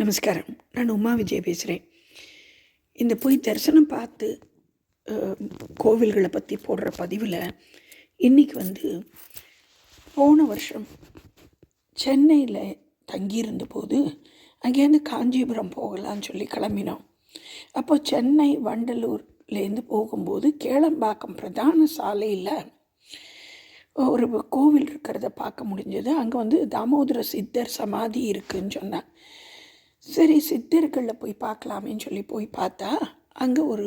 நமஸ்காரம். நான் உமா விஜய் பேசுகிறேன் இந்த போய் தரிசனம் பார்த்து கோவில்களை பற்றி போடுற பதிவில் இன்றைக்கி வந்து போன வருஷம் சென்னையில் தங்கியிருந்த போது அங்கேருந்து காஞ்சிபுரம் போகலான்னு சொல்லி கிளம்பினோம். அப்போ சென்னை வண்டலூர்லேருந்து போகும்போது கேளம்பாக்கம் பிரதான சாலையில் ஒரு கோவில் இருக்கிறத பார்க்க முடிஞ்சது. அங்கே வந்து தாமோதர சித்தர் சமாதி இருக்குன்னு சொன்னான் சரி சித்தர்களில் போய் பார்க்கலாமேன்னு சொல்லி போய் பார்த்தா அங்கே ஒரு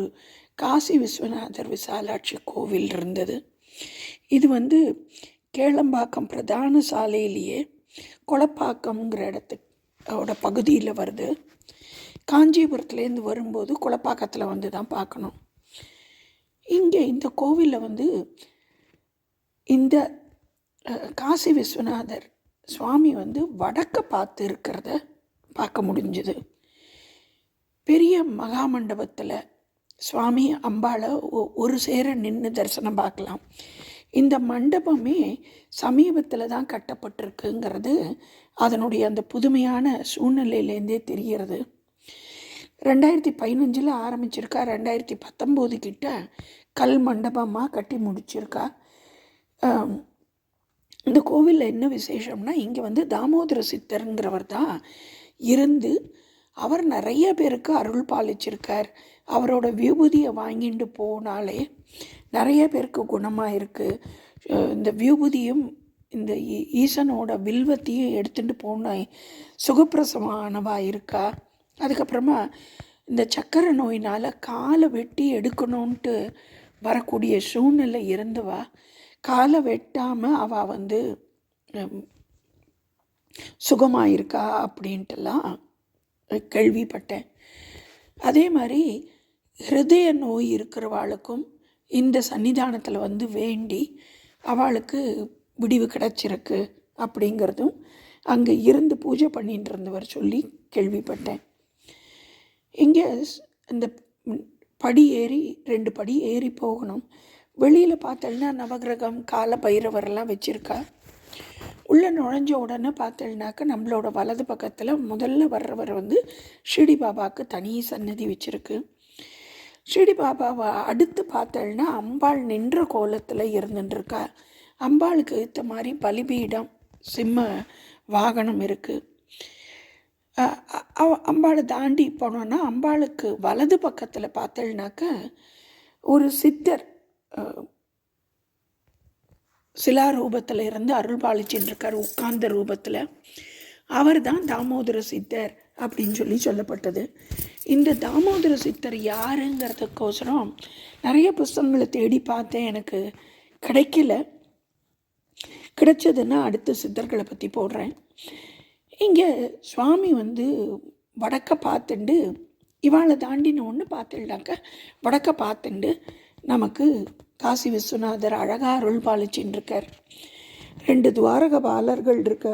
காசி விஸ்வநாதர் விசாலாட்சி கோவில் இருந்தது. இது வந்து கேளம்பாக்கம் பிரதான சாலையிலேயே கொளப்பாக்கம்ங்கிற இடத்துக்கோட பகுதியில் வருது. காஞ்சிபுரத்துலேருந்து வரும்போது கொளப்பாக்கத்தில் வந்து தான் பார்க்கணும். இங்கே இந்த கோவிலில் வந்து இந்த காசி விஸ்வநாதர் சுவாமி வந்து வடக்க பார்த்து இருக்கிறத பார்க்க முடிஞ்சுது. பெரிய மகாமண்டபத்தில் சுவாமி அம்பாளை ஒ- ஒரு சேர நின்று தரிசனம் பார்க்கலாம். இந்த மண்டபமே சமீபத்தில் தான் கட்டப்பட்டிருக்குங்கிறது அதனுடைய அந்த புதுமையான சூழ்நிலையிலேருந்தே தெரிகிறது. ரெண்டாயிரத்தி பதினஞ்சில் ஆரம்பிச்சிருக்கா ரெண்டாயிரத்தி பத்தொம்போது கிட்ட கல் மண்டபமாக கட்டி முடிச்சிருக்கா. இந்த கோவிலில் என்ன விசேஷம்னா இங்கே வந்து தாமோதர சித்தருங்கிறவர் தான் இருந்து அவர் நிறைய பேருக்கு அருள் பாலிச்சிருக்கார். அவரோட விபூதியை வாங்கிட்டு போனாலே நிறைய பேருக்கு குணமாக இருக்குது இந்த விபூதியும் இந்த ஈ- ஈசனோட வில்வத்தையும் எடுத்துட்டு போன சுகப்பிரசமானவா இருக்கா? அதுக்கப்புறமா இந்த சக்கரை நோயினால் காலை வெட்டி எடுக்கணுன்ட்டு வரக்கூடிய சூழ்நிலை இருந்தவா காலை வெட்டாமல் அவள் வந்து சுகமாக இருக்கா அப்படின்ட்டுலாம் கேள்விப்பட்டேன். அதே மாதிரி ஹிருதய நோய் இருக்கிறவாளுக்கும் இந்த சன்னிதானத்தில் வந்து வேண்டி அவளுக்கு விடிவு கிடைச்சிருக்கு அப்படிங்கிறதும் அங்கே இருந்து பூஜை பண்ணிட்டு இருந்தவர் சொல்லி கேள்விப்பட்டேன். இங்கே இந்த படி ஏறி ரெண்டு படி ஏறி போகணும். வெளியில் பார்த்தோன்னா நவகிரகம் கால பைரவரெல்லாம் வச்சுருக்கா. உள்ளே நுழைஞ்ச உடனே பார்த்தேன்னாக்க நம்மளோட வலது பக்கத்தில் முதல்ல வர்றவர் வந்து ஷிரடி பாபாவுக்கு தனி சன்னதி வச்சுருக்கு. ஷிரடி பாபாவை அடுத்து பார்த்தேன்னா அம்பாள் நின்ற கோலத்தில் இருந்துட்டுருக்கா அம்பாளுக்கு ஏற்ற மாதிரி பலிபீடம் சிம்ம வாகனம் இருக்குது அம்பாளை தாண்டி போனோன்னா அம்பாளுக்கு வலது பக்கத்தில் பார்த்தேன்னாக்க ஒரு சித்தர் சிலா ரூபத்தில் இருந்து அருள் பாலிச்சுட்டு உட்கார்ந்த ரூபத்தில். அவர் தான் தாமோதர சித்தர் அப்படின்னு சொல்லி சொல்லப்பட்டது. இந்த தாமோதர சித்தர் யாருங்கிறதுக்கோசரம் நிறைய புஸ்தகங்களை தேடி பார்த்தேன். எனக்கு கிடைக்கல. கிடைச்சதுன்னா அடுத்த சித்தர்களை பற்றி போடுறேன். இங்கே சுவாமி வந்து வடக்க பார்த்துண்டு இவாளை தாண்டின ஒன்று பார்த்துட்டாக்க வடக்க பார்த்துண்டு நமக்கு காசி விஸ்வநாதர் அழகாக அருள் பாலிச்சின்னு இருக்கார் ரெண்டு துவாரக பாலர்கள் இருக்க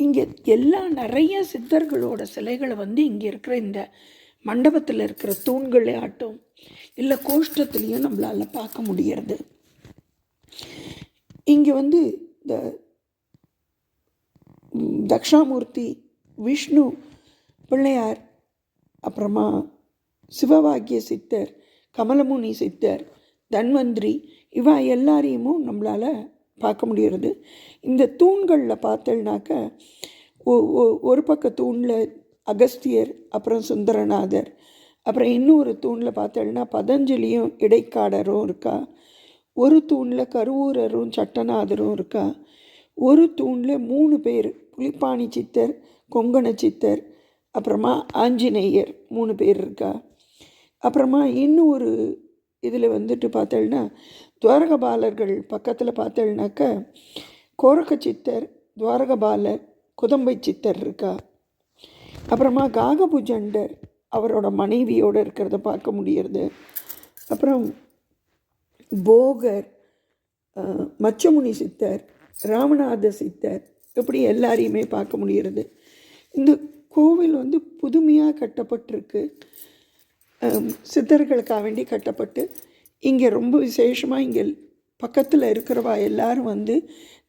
இங்கே எல்லா நிறைய சித்தர்களோட சிலைகளை வந்து இங்கே இருக்கிற இந்த மண்டபத்தில் இருக்கிற தூண்களே ஆட்டும். இல்லை கோஷ்டத்துலேயும் நம்மளால் பார்க்க முடியறது. இங்கே வந்து இந்த தக்ஷாமூர்த்தி விஷ்ணு பிள்ளையார் அப்புறமா சிவவாக்கிய சித்தர் கமலமுனி சித்தர் தன்வந்திரி இவா எல்லாரையுமும் நம்மளால் பார்க்க முடிகிறது. இந்த தூண்களில் பார்த்தேன்னாக்க ஒ- ஒ- ஒரு பக்க தூணில் அகஸ்தியர் அப்புறம் சுந்தரநாதர் அப்புறம் இன்னொரு தூணில் பார்த்தேன்னா பதஞ்சலியும் இடைக்காடரும் இருக்கா? ஒரு தூணில் கருவூரரும் சட்டநாதரும் இருக்கா? ஒரு தூணில் மூணு பேர் புலிப்பாணி சித்தர் கொங்கண சித்தர் அப்புறமா ஆஞ்சநேயர் மூணு பேர் இருக்கா? அப்புறமா இன்னும் ஒரு இதில் வந்துட்டு பார்த்தேன்னா துவாரகபாலர்கள் பக்கத்தில் பார்த்தேன்னாக்க கோரக்க சித்தர் துவாரகபாலர் குதம்பை சித்தர் இருக்கா? அப்புறமா காகபுஜண்டர் அவரோட மனைவியோடு இருக்கிறத பார்க்க முடியறது. அப்புறம் போகர் மச்சமுனி சித்தர் ராமநாத சித்தர் இப்படி எல்லாரையுமே பார்க்க முடிகிறது இந்த கோவில் வந்து புதுமையாக கட்டப்பட்டிருக்கு. சித்தர்களுக்காக வேண்டி கட்டப்பட்டு இங்கே ரொம்ப விசேஷமாக இங்கே பக்கத்தில் இருக்கிறவா எல்லாரும் வந்து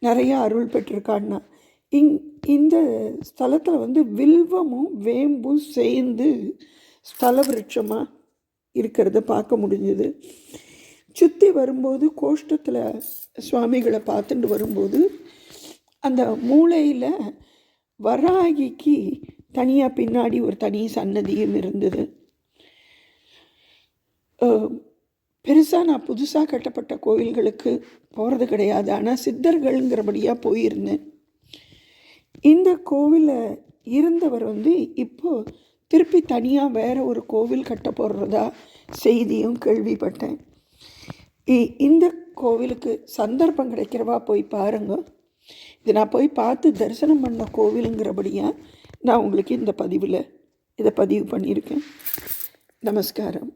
நிறையா அருள் பெற்றிருக்கான்னா. இங் இந்த ஸ்தலத்தில் வந்து வில்வமும் வேம்பும் சேர்ந்து ஸ்தல விருட்சமாக இருக்கிறத பார்க்க முடிஞ்சுது. சுற்றி வரும்போது கோஷ்டத்தில் சுவாமிகளை பார்த்துட்டு வரும்போது அந்த மூளையில் வராகிக்கு தனியாக பின்னாடி ஒரு தனி சன்னதியும் இருந்தது. பெருசாக நான் புதுசாக கட்டப்பட்ட கோயில்களுக்கு போகிறது கிடையாது. ஆனால் சித்தர்கள்ங்கிறபடியாக போயிருந்தேன். இந்த கோவிலில் இருந்தவர் வந்து இப்போது திருப்பி தனியாக வேறு ஒரு கோவில் கட்ட போடுறதா செய்தியும் கேள்விப்பட்டேன். இ- இந்த கோவிலுக்கு சந்தர்ப்பம் கிடைக்கிறவா போய் பாருங்க. இது நான் போய் பார்த்து தரிசனம் பண்ண கோவிலுங்கிறபடியாக நான் உங்களுக்கு இந்த பதிவில் இதை பதிவு பண்ணியிருக்கேன். நமஸ்காரம்.